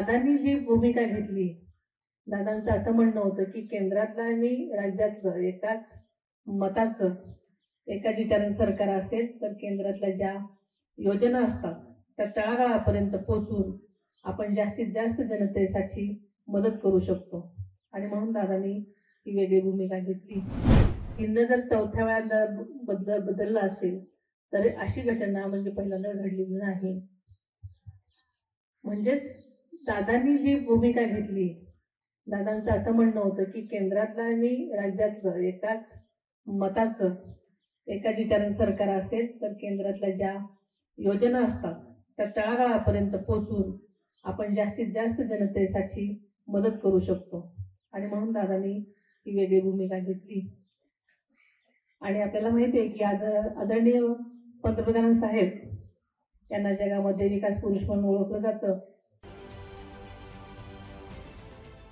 दादांनी जी भूमिका घेतली दादांचं असं म्हणणं होतं की केंद्रातलं आणि राज्यातलं एकाच मताचं एका ठिकाणी सरकार असेल तर केंद्रातल्या ज्या योजना असतात त्या तळागाळापर्यंत पोहोचून आपण जास्तीत जास्त जनतेसाठी मदत करू शकतो. आणि म्हणून दादांनी ही वेगळी भूमिका घेतली. हिंद जर चौथ्या वेळा बदल बदलला असेल तर अशी घटना म्हणजे पहिल्यांदा घडलेली नाही. म्हणजेच दादांनी जी भूमिका घेतली दादांचं असं म्हणणं होतं की केंद्रातलं आणि राज्यातलं एकाच मताचं एका ठिकाणी सरकार असेल तर केंद्रातल्या ज्या योजना असतात त्या तळागाळापर्यंत पोहोचून आपण जास्तीत जास्त जनतेसाठी मदत करू शकतो. आणि म्हणून दादांनी ही वेगळी भूमिका घेतली. आणि आपल्याला माहिती आहे की आज आदरणीय पंतप्रधान साहेब यांना जगामध्ये विकास पुरुष म्हणून ओळखलं जातं.